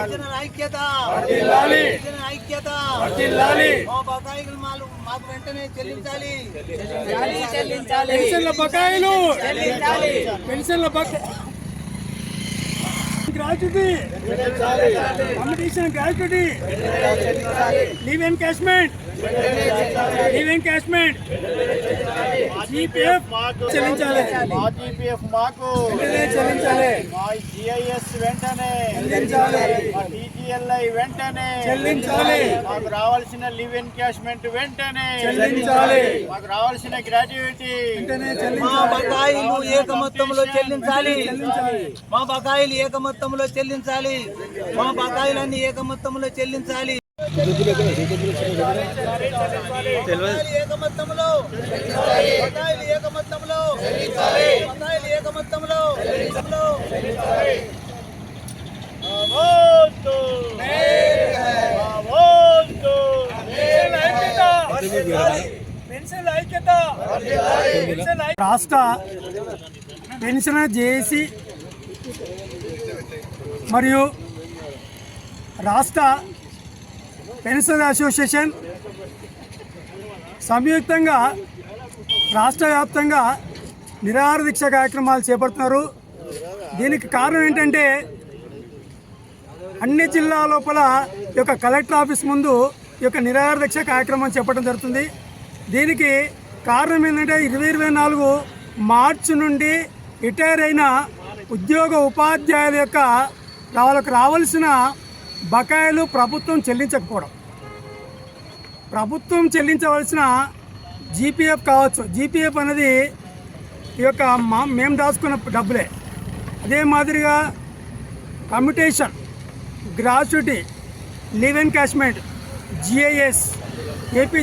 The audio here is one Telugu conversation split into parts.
గిరిజనుల ఐక్యత వర్ధిల్లాలి. గిరిజనుల ఐక్యత వర్ధిల్లాలి. మా బకాయిలు మాలు మాకు వెంటనే చెల్లించాలి పెన్షన్ల బకాయిలు పెన్షన్ల బకా gratuity competition gratuity leave encashment leave encashment GPF చెల్లించాలి మా జీపీఎఫ్ మాకు వెంటనే చెల్లించాలి మా జిఐఎస్ వెంటనే. టీజీఎల్ఐ వెంటనే. చెల్లించాలి. మాకు రావాల్సిన లివ్ ఎన్కాష్మెంట్ వెంటనే. చెల్లించాలి. మాకు రావాల్సిన గ్రాట్యుటీ వెంటనే మా బకాయిలు ఏక మొత్తంలో చెల్లించాలి. మా బకాయిలు ఏక మొత్తంలో చెల్లించాలి. మా బకాయిలన్నీ ఏక మొత్తంలో చెల్లించాలి. బకాయిలు ఏక రాష్ట్ర పెన్షన్ జేఏసీ మరియు రాష్ట్ర పెన్షన్ అసోసియేషన్ సంయుక్తంగా రాష్ట్ర వ్యాప్తంగా నిరాహార దీక్ష కార్యక్రమాలు చేపడుతున్నారు. దీనికి కారణం ఏంటంటే అన్ని జిల్లా లోపల ఈ యొక్క కలెక్టర్ ఆఫీస్ ముందు ఈ యొక్క నిరాహార దీక్ష కార్యక్రమం చేపట్టడం జరుగుతుంది. దీనికి కారణం ఏంటంటే ఇరవై ఇరవై నాలుగు మార్చి నుండి రిటైర్ అయిన ఉద్యోగ ఉపాధ్యాయుల యొక్క వాళ్ళకు రావాల్సిన బకాయిలు ప్రభుత్వం చెల్లించకపోవడం. ప్రభుత్వం చెల్లించవలసిన జీపీఎఫ్ కావచ్చు. జీపీఎఫ్ అనేది ఈ యొక్క మా మేము దాచుకున్న డబ్బులే. అదే మాదిరిగా commutation gratuity leave encashment GIS AP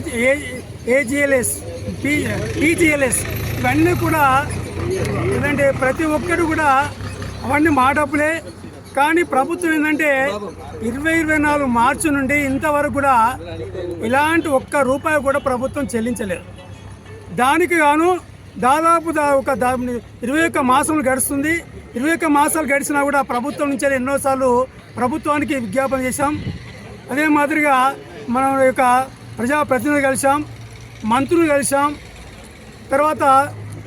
AGLS P TGLS ఇవన్నీ కూడా ఏంటంటే ప్రతి ఒక్కరు కూడా అవన్నీ మా డబ్బులే. కానీ ప్రభుత్వం ఏంటంటే ఇరవై ఇరవై నాలుగు మార్చి నుండి ఇంతవరకు కూడా ఇలాంటి ఒక్క రూపాయి కూడా ప్రభుత్వం చెల్లించలేదు. దానికి గాను దాదాపు ఒక ఇరవై ఒక్క మాసములు గడుస్తుంది. ఇరవై ఒక్క మాసాలు గడిచినా కూడా ప్రభుత్వం నుంచి ఎన్నోసార్లు ప్రభుత్వానికి విజ్ఞాపన చేశాం. అదే మాదిరిగా మనం యొక్క ప్రజాప్రతినిధులు కలిసాం మంత్రులు కలిసాం తర్వాత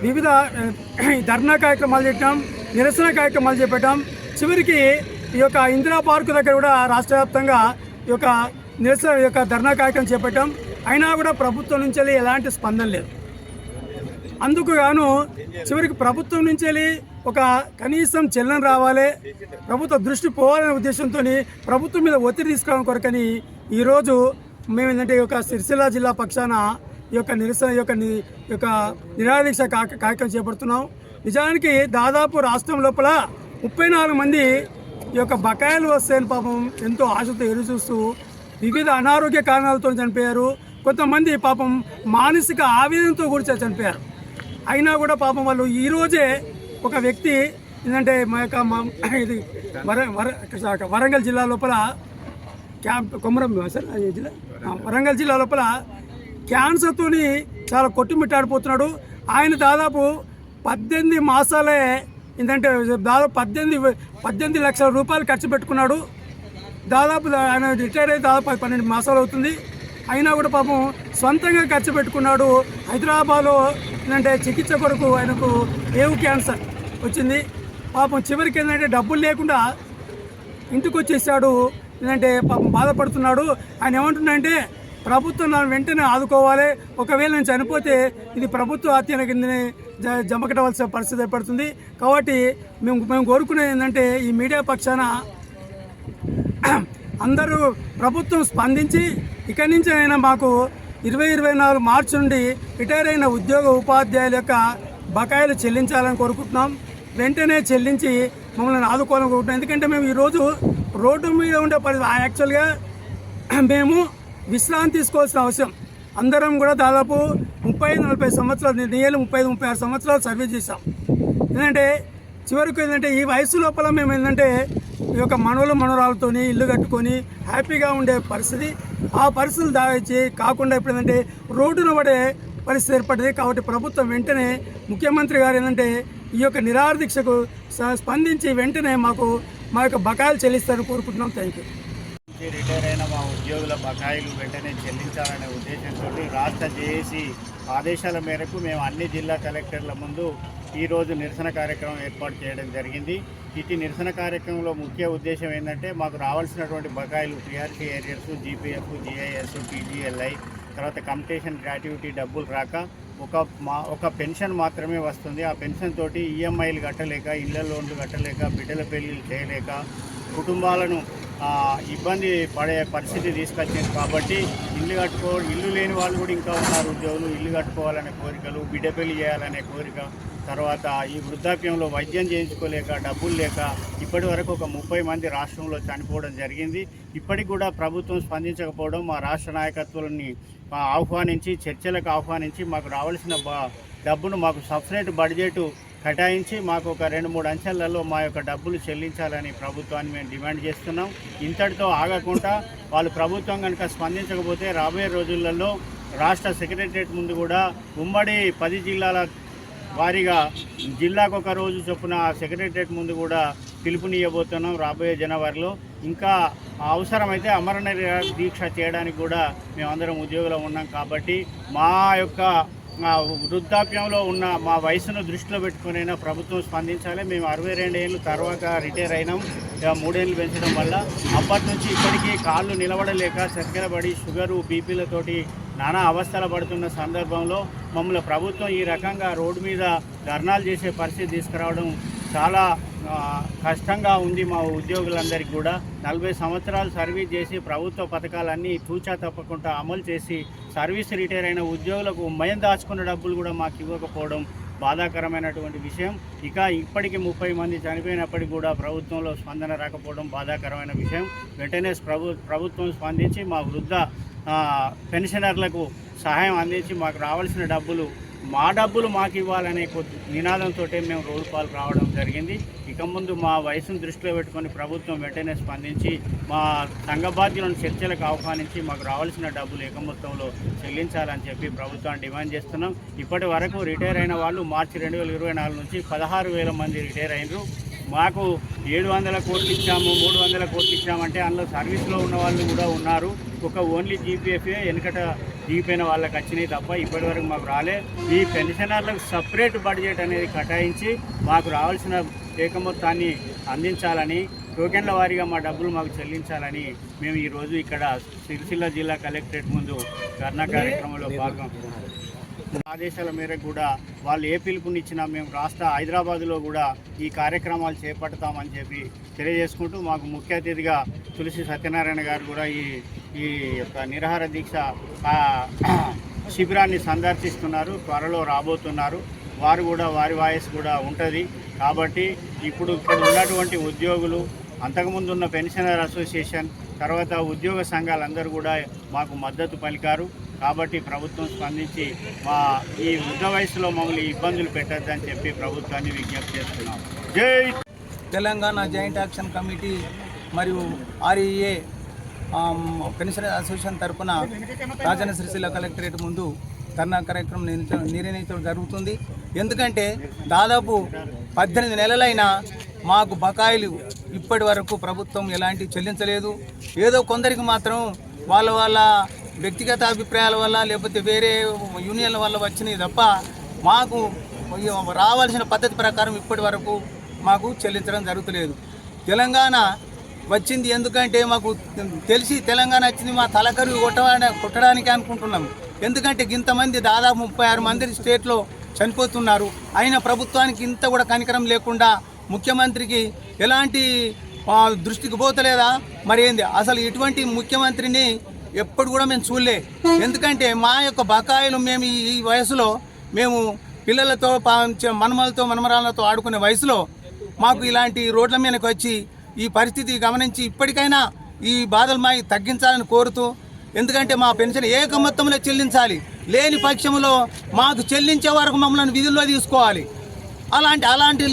వివిధ ధర్నా కార్యక్రమాలు చెప్పాం నిరసన కార్యక్రమాలు చేపట్టాం. చివరికి ఈ యొక్క ఇందిరా పార్కు దగ్గర కూడా రాష్ట్ర వ్యాప్తంగా ఈ యొక్క నిరసన యొక్క ధర్నా కార్యక్రమం చేపట్టాం. అయినా కూడా ప్రభుత్వం నుంచి వెళ్ళి ఎలాంటి స్పందన లేదు. అందుకు గాను చివరికి ప్రభుత్వం నుంచి వెళ్ళి ఒక కనీసం చెల్లం రావాలి ప్రభుత్వ దృష్టి పోవాలనే ఉద్దేశంతో ప్రభుత్వం మీద ఒత్తిడి తీసుకోవడం కొరకని ఈరోజు మేము ఏంటంటే ఈ యొక్క సిరిసిల్ల జిల్లా పక్షాన ఈ యొక్క నిరసన యొక్క ని- ఈ యొక్క నిరాదీక్ష కార్యక్రమం చేపడుతున్నాం. నిజానికి దాదాపు రాష్ట్రం లోపల ముప్పై నాలుగు మంది ఈ యొక్క బకాయిలు వస్తాయని పాపం ఎంతో ఆశతో ఎదురు చూస్తూ వివిధ అనారోగ్య కారణాలతో చనిపోయారు. కొంతమంది పాపం మానసిక ఆవేదనతో కూడా చనిపోయారు. అయినా కూడా పాపం వాళ్ళు ఈరోజే ఒక వ్యక్తి ఏంటంటే మా యొక్క ఇది వర వర వరంగల్ జిల్లా లోపల క్యాంప్ కొమరం సార్ జిల్లా? వరంగల్ జిల్లా లోపల క్యాన్సర్తోని చాలా కొట్టుమిట్టాడిపోతున్నాడు. ఆయన దాదాపు పద్దెనిమిది మాసాలే ఏంటంటే దాదాపు పద్దెనిమిది పద్దెనిమిది లక్షల రూపాయలు ఖర్చు పెట్టుకున్నాడు. దాదాపు ఆయన రిటైర్ అయ్యి దాదాపు పన్నెండు మాసాలు అవుతుంది. అయినా కూడా పాపం సొంతంగా ఖర్చు పెట్టుకున్నాడు. హైదరాబాద్లో ఏంటంటే చికిత్స కొరకు ఆయనకు ఏవు క్యాన్సర్ వచ్చింది. పాపం చివరికి ఏంటంటే డబ్బులు లేకుండా ఇంటికి వచ్చేసాడు ఏంటంటే పాపం బాధపడుతున్నాడు. ఆయన ఏమంటున్నాడంటే ప్రభుత్వం నన్ను వెంటనే ఆదుకోవాలి. ఒకవేళ నేను చనిపోతే ఇది ప్రభుత్వ హత్యన కిందనే జ జమకటవలసిన పరిస్థితి ఏర్పడుతుంది. కాబట్టి మేము మేము కోరుకునేది ఏంటంటే ఈ మీడియా పక్షాన అందరూ ప్రభుత్వం స్పందించి ఇక్కడి నుంచి అయినా మాకు ఇరవై ఇరవై నాలుగు మార్చి నుండి రిటైర్ అయిన ఉద్యోగ ఉపాధ్యాయుల యొక్క బకాయిలు చెల్లించాలని కోరుకుంటున్నాం. వెంటనే చెల్లించి మమ్మల్ని ఆదుకోవాలని కోరుకుంటున్నాం. ఎందుకంటే మేము ఈరోజు రోడ్డు మీద ఉండే పరిస్థితి యాక్చువల్గా మేము విశ్రాంతి తీసుకోవాల్సిన అవసరం. అందరం కూడా దాదాపు ముప్పై నలభై సంవత్సరాలు నేను ముప్పై ఐదు ముప్పై ఆరు సంవత్సరాలు సర్వీస్ చేశాం. ఏంటంటే చివరికి ఏంటంటే ఈ వయసు లోపల మేము ఏంటంటే ఈ యొక్క మనవలు మనవరాలతోని ఇల్లు కట్టుకొని హ్యాపీగా ఉండే పరిస్థితి. ఆ పరిస్థితులు దాచి కాకుండా ఇప్పుడు ఏంటంటే రోడ్డున పడే పరిస్థితి ఏర్పడింది. కాబట్టి ప్రభుత్వం వెంటనే ముఖ్యమంత్రి గారు ఏంటంటే ఈ యొక్క నిరాహార స్పందించి వెంటనే మాకు మా యొక్క బకాయిలు చెల్లిస్తారని కోరుకుంటున్నాం. Thank you. రిటైర్ అయిన మా ఉద్యోగుల బకాయిలు వెంటనే చెల్లించాలనే ఉద్దేశంతో రాష్ట్ర జేఏసీ ఆదేశాల మేరకు మేము అన్ని జిల్లా కలెక్టర్ల ముందు ఈరోజు నిరసన కార్యక్రమం ఏర్పాటు చేయడం జరిగింది. ఇటు నిరసన కార్యక్రమంలో ముఖ్య ఉద్దేశం ఏంటంటే మాకు రావాల్సినటువంటి బకాయిలు TRC arrears GPF GIS PGLI తర్వాత కంపిటీషన్ గ్రాట్యుటీ డబ్బులు రాక ఒక మా ఒక పెన్షన్ మాత్రమే వస్తుంది. ఆ పెన్షన్ తోటి ఈఎంఐలు కట్టలేక ఇళ్ళ లోన్లు కట్టలేక బిడ్డల పెళ్ళిళ్ళు చేయలేక కుటుంబాలను ఇబ్బంది పడే పరిస్థితి తీసుకొచ్చింది కాబట్టి ఇల్లు కట్టుకో ఇల్లు లేని వాళ్ళు కూడా ఇంకా ఉన్నారు ఉద్యోగులు. ఇల్లు కట్టుకోవాలనే కోరికలు బిడ్డ పెళ్ళి చేయాలనే కోరిక తర్వాత ఈ వృద్ధాప్యంలో వైద్యం చేయించుకోలేక డబ్బులు లేక ఇప్పటి వరకు ఒక ముప్పై మంది రాష్ట్రంలో చనిపోవడం జరిగింది. ఇప్పటికి కూడా ప్రభుత్వం స్పందించకపోవడం మా రాష్ట్ర నాయకత్వాలని ఆహ్వానించి చర్చలకు ఆహ్వానించి మాకు రావాల్సిన డబ్బును మాకు సపరేట్ బడ్జెట్ కేటాయించి మాకు ఒక రెండు మూడు అంచెలలో మా యొక్క డబ్బులు చెల్లించాలని ప్రభుత్వాన్ని మేము డిమాండ్ చేస్తున్నాం. ఇంతటితో ఆగకుండా వాళ్ళు ప్రభుత్వం కనుక స్పందించకపోతే రాబోయే రోజులలో రాష్ట్ర సెక్రటరియట్ ముందు కూడా ఉమ్మడి పది జిల్లాల వారీగా జిల్లాకు ఒక రోజు చొప్పున సెక్రటరియట్ ముందు కూడా పిలుపునియబోతున్నాం రాబోయే జనవరిలో. ఇంకా అవసరమైతే అమరణ దీక్ష చేయడానికి కూడా మేమందరం ఉద్యోగులు ఉన్నాం కాబట్టి మా యొక్క వృద్ధాప్యంలో ఉన్న మా వయసును దృష్టిలో పెట్టుకునైనా ప్రభుత్వం స్పందించాలి. మేము అరవై రెండు ఏళ్ళు తర్వాత రిటైర్ అయినాం. మూడేళ్ళు పెంచడం వల్ల అప్పటి నుంచి ఇప్పటికీ కాళ్ళు నిలబడలేక చక్కెర పడి షుగరు బీపీలతోటి నానా అవస్థలు పడుతున్న సందర్భంలో మమ్మల్ని ప్రభుత్వం ఈ రకంగా రోడ్డు మీద ధర్నాలు చేసే పరిస్థితి తీసుకురావడం చాలా కష్టంగా ఉంది మా ఉద్యోగులందరికీ కూడా. నలభై సంవత్సరాలు సర్వీస్ చేసి ప్రభుత్వ పథకాలన్నీ తూచా తప్పకుండా అమలు చేసి సర్వీస్ రిటైర్ అయిన ఉద్యోగులకు మయం దాచుకున్న డబ్బులు కూడా మాకు ఇవ్వకపోవడం బాధాకరమైనటువంటి విషయం. ఇక ఇప్పటికి ముప్పై మంది చనిపోయినప్పటికీ కూడా ప్రభుత్వంలో స్పందన రాకపోవడం బాధాకరమైన విషయం. వెంటనే ప్రభు ప్రభుత్వం స్పందించి మా వృద్ధ పెన్షనర్లకు సహాయం అందించి మాకు రావాల్సిన డబ్బులు మా డబ్బులు మాకు ఇవ్వాలనే కొద్ది నినాదంతో మేము రోడ్డు పాలు రావడం జరిగింది. ఇక ముందు మా వయసును దృష్టిలో పెట్టుకొని ప్రభుత్వం వెంటనే స్పందించి మా సంఘ బాధ్యులను చర్చలకు ఆహ్వానించి మాకు రావాల్సిన డబ్బులు ఏక మొత్తంలో చెల్లించాలని చెప్పి ప్రభుత్వాన్ని డిమాండ్ చేస్తున్నాం. ఇప్పటి వరకు రిటైర్ అయిన వాళ్ళు మార్చి రెండు వేల ఇరవై నాలుగు నుంచి పదహారు వేల మంది రిటైర్ అయినరు. మాకు ఏడు వందల కోట్లు ఇచ్చాము మూడు వందల కోట్లు ఇచ్చామంటే అందులో సర్వీస్లో ఉన్న వాళ్ళు కూడా ఉన్నారు. ఒక ఓన్లీ జీపీఎఫ్ వెనుకట దిగిపోయిన వాళ్ళకి వచ్చినాయి తప్ప ఇప్పటివరకు మాకు రాలే. ఈ పెన్షనర్లకు సపరేట్ బడ్జెట్ అనేది కేటాయించి మాకు రావాల్సిన ఏక మొత్తాన్ని అందించాలని టోకెన్ల వారీగా మా డబ్బులు మాకు చెల్లించాలని మేము ఈరోజు ఇక్కడ సిరిసిల్ల జిల్లా కలెక్టరేట్ ముందు ధర్నా కార్యక్రమంలో భాగం. ఆదేశాల మేరకు కూడా వాళ్ళు ఏ పిలుపునిచ్చినా మేము రాష్ట్ర హైదరాబాద్లో కూడా ఈ కార్యక్రమాలు చేపడతామని చెప్పి తెలియజేసుకుంటూ మాకు ముఖ్య అతిథిగా తులసి సత్యనారాయణ గారు కూడా ఈ ఈ యొక్క నిరాహార దీక్ష శిబిరాన్ని సందర్శిస్తున్నారు త్వరలో రాబోతున్నారు. వారు కూడా వారి వాయిస్ కూడా ఉంటుంది. కాబట్టి ఇప్పుడు ఇక్కడ ఉన్నటువంటి ఉద్యోగులు అంతకుముందు ఉన్న పెన్షనర్ అసోసియేషన్ తర్వాత ఉద్యోగ సంఘాలందరూ కూడా మాకు మద్దతు పలికారు. కాబట్టి ప్రభుత్వం స్పందించి మా ఈ వృద్ధ వయసులో మమ్మల్ని ఇబ్బందులు పెట్టద్దని చెప్పి ప్రభుత్వాన్ని విజ్ఞప్తి చేస్తున్నాం. జై తెలంగాణ జాయింట్ యాక్షన్ కమిటీ మరియు ఆర్ఈఏ పెన్షన్ అసోసియేషన్ తరపున రాజన్న శ్రీశైల కలెక్టరేట్ ముందు ధర్నా కార్యక్రమం నిర్ణయించడం జరుగుతుంది. ఎందుకంటే దాదాపు పద్దెనిమిది నెలలైనా మాకు బకాయిలు ఇప్పటి వరకు ప్రభుత్వం ఎలాంటి చెల్లించలేదు. ఏదో కొందరికి మాత్రం వాళ్ళ వాళ్ళ వ్యక్తిగత అభిప్రాయాల వల్ల లేకపోతే వేరే యూనియన్ల వల్ల వచ్చినాయి తప్ప మాకు రావాల్సిన పద్ధతి ప్రకారం ఇప్పటి వరకు మాకు చెల్లించడం జరుగుతలేదు. తెలంగాణ వచ్చింది ఎందుకంటే మాకు తెలిసి తెలంగాణ వచ్చింది మా తలకరు కొట్టడా కొట్టడానికి అనుకుంటున్నాం. ఎందుకంటే ఇంతమంది దాదాపు ముప్పై ఆరు మంది స్టేట్లో చనిపోతున్నారు. అయినా ప్రభుత్వానికి ఇంత కూడా కనికరం లేకుండా ముఖ్యమంత్రికి ఎలాంటి దృష్టికి పోతలేదా? మరి ఏంది? అసలు ఇటువంటి ముఖ్యమంత్రిని ఎప్పుడు కూడా మేము చూడలే. ఎందుకంటే మా యొక్క బకాయిలు మేము ఈ వయసులో మేము పిల్లలతో పా- మనమలతో మనమరాలతో ఆడుకునే వయసులో మాకు ఇలాంటి రోడ్ల మీదకి వచ్చి ఈ పరిస్థితి గమనించి ఇప్పటికైనా ఈ బాధలు మా తగ్గించాలని కోరుతూ ఎందుకంటే మా పెన్షన్ ఏక మొత్తంలో చెల్లించాలి. లేని పక్షంలో మాకు చెల్లించే వరకు మమ్మల్ని విధుల్లో తీసుకోవాలి. అలాంటి అలాంటి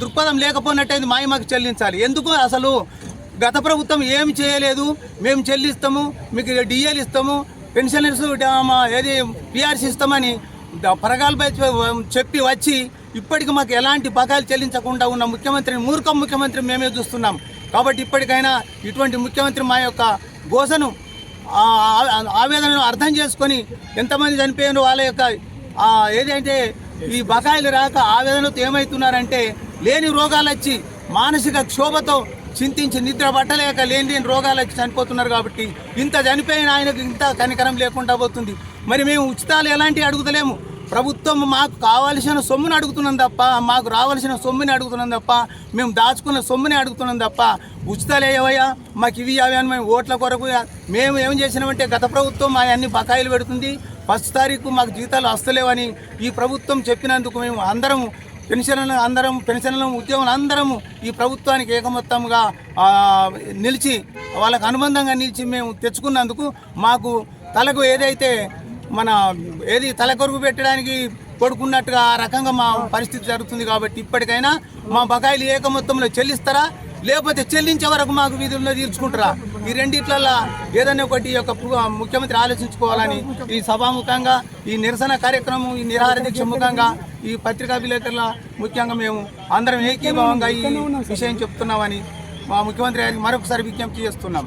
దృక్పథం లేకపోయినట్టయితే మాయ మాకు చెల్లించాలి. ఎందుకు అసలు గత ప్రభుత్వం ఏమి చేయలేదు మేము చెల్లిస్తాము మీకు డిఏలు ఇస్తాము పెన్షనర్స్ ఏది పిఆర్సీ ఇస్తామని ద- పరగాలపై చెప్పి వచ్చి ఇప్పటికి మాకు ఎలాంటి బకాయిలు చెల్లించకుండా ఉన్న ముఖ్యమంత్రిని మూర్ఖ ముఖ్యమంత్రి మేమే చూస్తున్నాం. కాబట్టి ఇప్పటికైనా ఇటువంటి ముఖ్యమంత్రి మా యొక్క గోసను ఆవేదనను అర్థం చేసుకొని ఎంతమంది చనిపోయిన వాళ్ళ యొక్క ఏదైతే ఈ బకాయిలు రాక ఆవేదనతో ఏమవుతున్నారంటే లేని రోగాలు వచ్చి మానసిక క్షోభతో చింతించి నిద్ర పట్టలేక లేని లేని రోగాలకి చనిపోతున్నారు కాబట్టి ఇంత చనిపోయిన ఆయనకు ఇంత కనికరం లేకుండా పోతుంది. మరి మేము ఉచితాలు ఎలాంటివి అడుగుతలేము? ప్రభుత్వం మాకు కావాల్సిన సొమ్ముని అడుగుతున్నాం తప్ప మాకు రావాల్సిన సొమ్ముని అడుగుతున్నాం తప్ప మేము దాచుకున్న సొమ్ముని అడుగుతున్నాం తప్ప ఉచితాలు ఏవయ్యా? మాకు ఇవి అవి అని మేము ఓట్ల కొరకు మేము ఏం చేసినామంటే గత ప్రభుత్వం మా అన్ని బకాయిలు పెడుతుంది. ఫస్ట్ తారీఖు మాకు జీతాలు వస్తలేవని ఈ ప్రభుత్వం చెప్పినందుకు మేము అందరం పెన్షన్లను అందరం పెన్షన్లు ఉద్యోగులు అందరము ఈ ప్రభుత్వానికి ఏకమొత్తంగా నిలిచి వాళ్ళకు అనుబంధంగా నిలిచి మేము తెచ్చుకున్నందుకు మాకు తలకు ఏదైతే మన ఏది తలకొరుగు పెట్టడానికి కొడుకున్నట్టుగా ఆ రకంగా మా పరిస్థితి జరుగుతుంది కాబట్టి ఇప్పటికైనా మా బకాయిలు ఏక మొత్తంలో చెల్లిస్తారా? లేకపోతే చెల్లించే వరకు మాకు వీధుల్లో తీర్చుకుంటారా? ఈ రెండిట్లల్లో ఏదైనా ఒకటి యొక్క ముఖ్యమంత్రి ఆలోచించుకోవాలని ఈ సభాముఖంగా ఈ నిరసన కార్యక్రమం ఈ నిరాహార దీక్ష ముఖంగా ఈ పత్రికా విలేకరుల ముఖ్యంగా మేము అందరం ఏకీభావంగా ఈ విషయం చెప్తున్నామని మా ముఖ్యమంత్రి గారికి మరొకసారి విజ్ఞప్తి చేస్తున్నాం.